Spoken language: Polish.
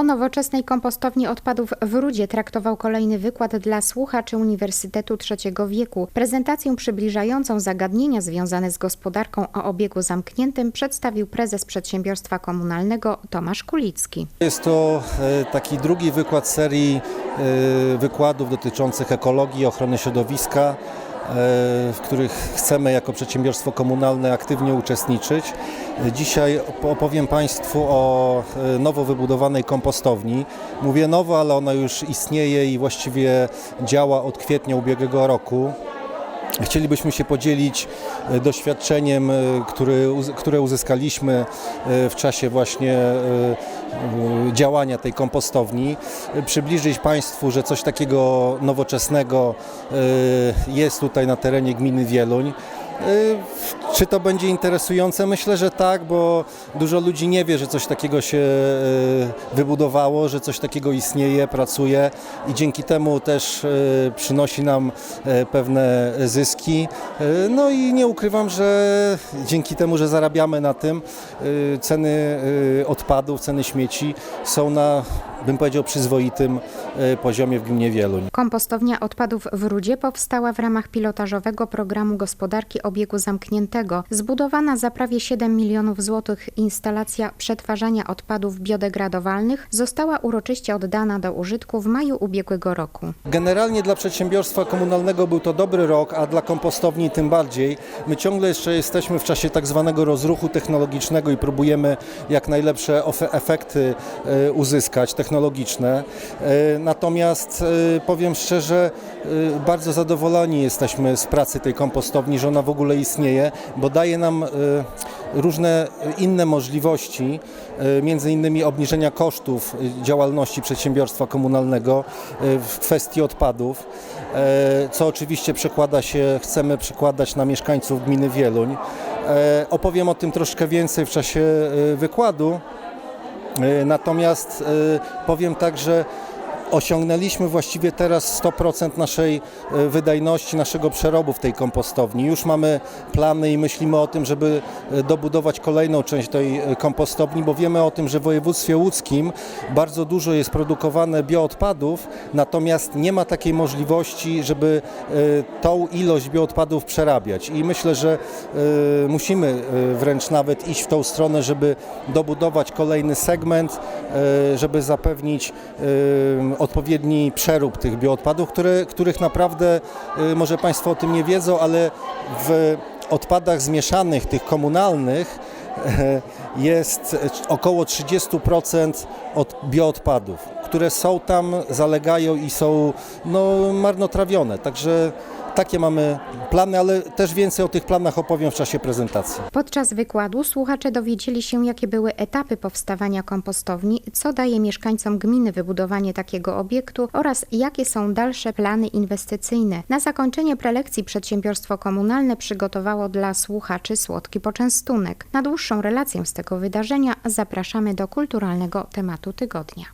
O nowoczesnej kompostowni odpadów w Rudzie traktował kolejny wykład dla słuchaczy Uniwersytetu Trzeciego Wieku. Prezentację przybliżającą zagadnienia związane z gospodarką o obiegu zamkniętym przedstawił prezes przedsiębiorstwa komunalnego Tomasz Kulicki. Jest to e, taki drugi wykład serii e, wykładów dotyczących ekologii, ochrony środowiska, w których chcemy jako przedsiębiorstwo komunalne aktywnie uczestniczyć. Dzisiaj opowiem Państwu o e, nowo wybudowanej kompostowni. Mówię nowo, ale ona już istnieje i właściwie działa od kwietnia ubiegłego roku. Chcielibyśmy się podzielić e, doświadczeniem, e, który, które uzyskaliśmy e, w czasie właśnie działania tej kompostowni. Przybliżyć Państwu, że coś takiego nowoczesnego jest tutaj na terenie gminy Wieluń. Czy to będzie interesujące? Myślę, że tak, bo dużo ludzi nie wie, że coś takiego się e, wybudowało, że coś takiego istnieje, pracuje i dzięki temu też e, przynosi nam e, pewne zyski. No i nie ukrywam, że dzięki temu, że zarabiamy na tym, ceny odpadów, ceny śmieci są na, bym powiedział, przyzwoitym poziomie w gminie Wieluń. Kompostownia odpadów w Rudzie powstała w ramach pilotażowego programu gospodarki obiegu zamkniętego. Zbudowana za prawie 7 milionów złotych instalacja przetwarzania odpadów biodegradowalnych została uroczyście oddana do użytku w maju ubiegłego roku. Generalnie dla przedsiębiorstwa komunalnego był to dobry rok, a dla kompostowni tym bardziej. My ciągle jeszcze jesteśmy w czasie tak zwanego rozruchu technologicznego i próbujemy jak najlepsze efekty e, uzyskać technologiczne. E, Natomiast e, powiem szczerze, bardzo zadowoleni jesteśmy z pracy tej kompostowni, że ona w ogóle istnieje, bo daje nam e, różne inne możliwości, e, między innymi obniżenia kosztów e, działalności przedsiębiorstwa komunalnego w kwestii odpadów, co oczywiście przekłada się, chcemy przekładać na mieszkańców gminy Wieluń. Opowiem o tym troszkę więcej w czasie wykładu. Natomiast powiem tak, że osiągnęliśmy właściwie teraz 100% naszej e, wydajności, naszego przerobu w tej kompostowni. Już mamy plany i myślimy o tym, żeby e, dobudować kolejną część tej e, kompostowni, bo wiemy o tym, że w województwie łódzkim bardzo dużo jest produkowane bioodpadów, natomiast nie ma takiej możliwości, żeby tą ilość bioodpadów przerabiać. I myślę, że musimy wręcz nawet iść w tą stronę, żeby dobudować kolejny segment, żeby zapewnić odpowiedni przerób tych bioodpadów, które, których naprawdę, e, może Państwo o tym nie wiedzą, ale w odpadach zmieszanych, tych komunalnych, jest około 30% od bioodpadów, które są tam, zalegają i są no, marnotrawione. Także takie mamy plany, ale też więcej o tych planach opowiem w czasie prezentacji. Podczas wykładu słuchacze dowiedzieli się, jakie były etapy powstawania kompostowni, co daje mieszkańcom gminy wybudowanie takiego obiektu oraz jakie są dalsze plany inwestycyjne. Na zakończenie prelekcji przedsiębiorstwo komunalne przygotowało dla słuchaczy słodki poczęstunek. Na dłuższą relację z tego wydarzenia zapraszamy do kulturalnego tematu tygodnia.